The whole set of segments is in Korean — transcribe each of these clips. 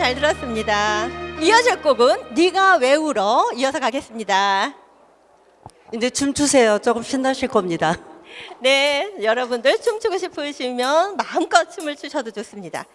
잘 들었습니다. 이어질 곡은 네가 왜 울어 이어서 가겠습니다. 이제 춤추세요. 조금 신나실 겁니다. 네, 여러분들 춤추고 싶으시면 마음껏 춤을 추셔도 좋습니다.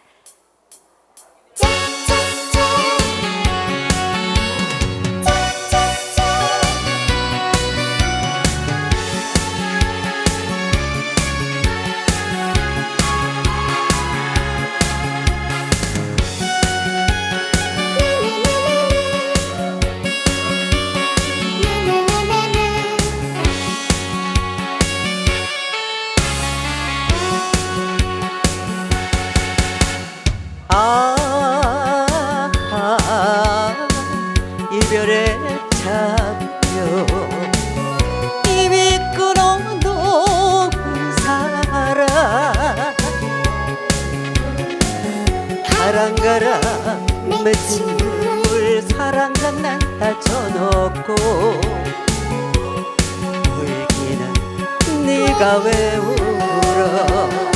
아, 아 이별의 잡혀 이미 끊어놓은 사랑 가랑가랑 맺힌 물 사랑 장난 다 쳐놓고 울기는 네가 왜 울어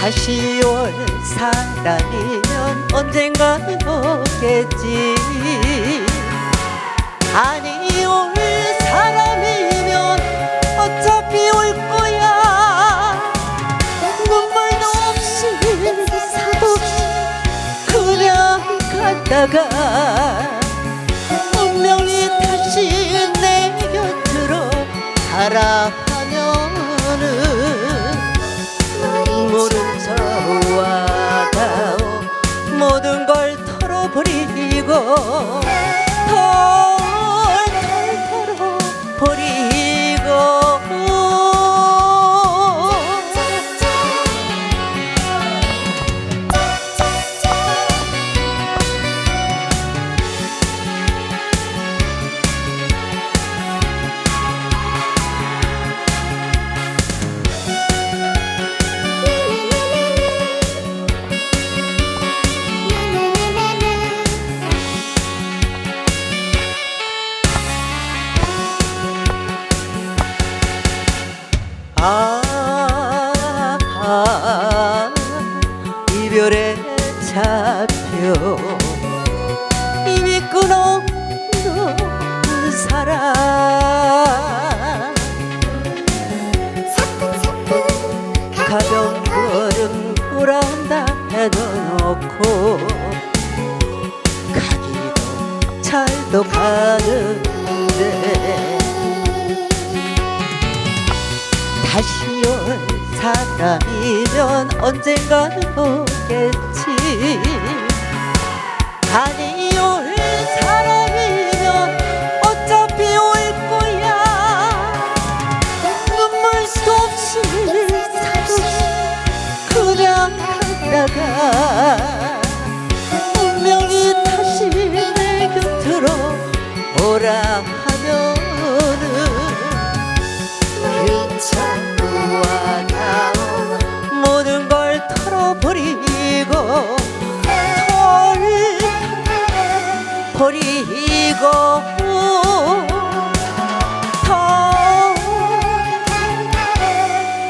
다시 올 사람이면 언젠간 오겠지. 아니 올 사람이면 어차피 올 거야. 눈물도 없이 사도 없이 그냥 갔다가 어 아, 아 이별에 잡혀 이미 끊어놓은 사랑 가벼운 걸음 돌아온다 해놓고 가기도 잘도 가는 다시 올 사람이면 언젠간 오겠지. 아니 올 사람이면 어차피 올 거야. 없이 사도 없이 그냥 갔다가 버리고 털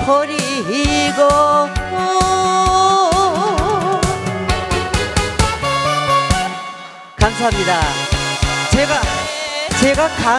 버리고 감사합니다. 제가 제가 가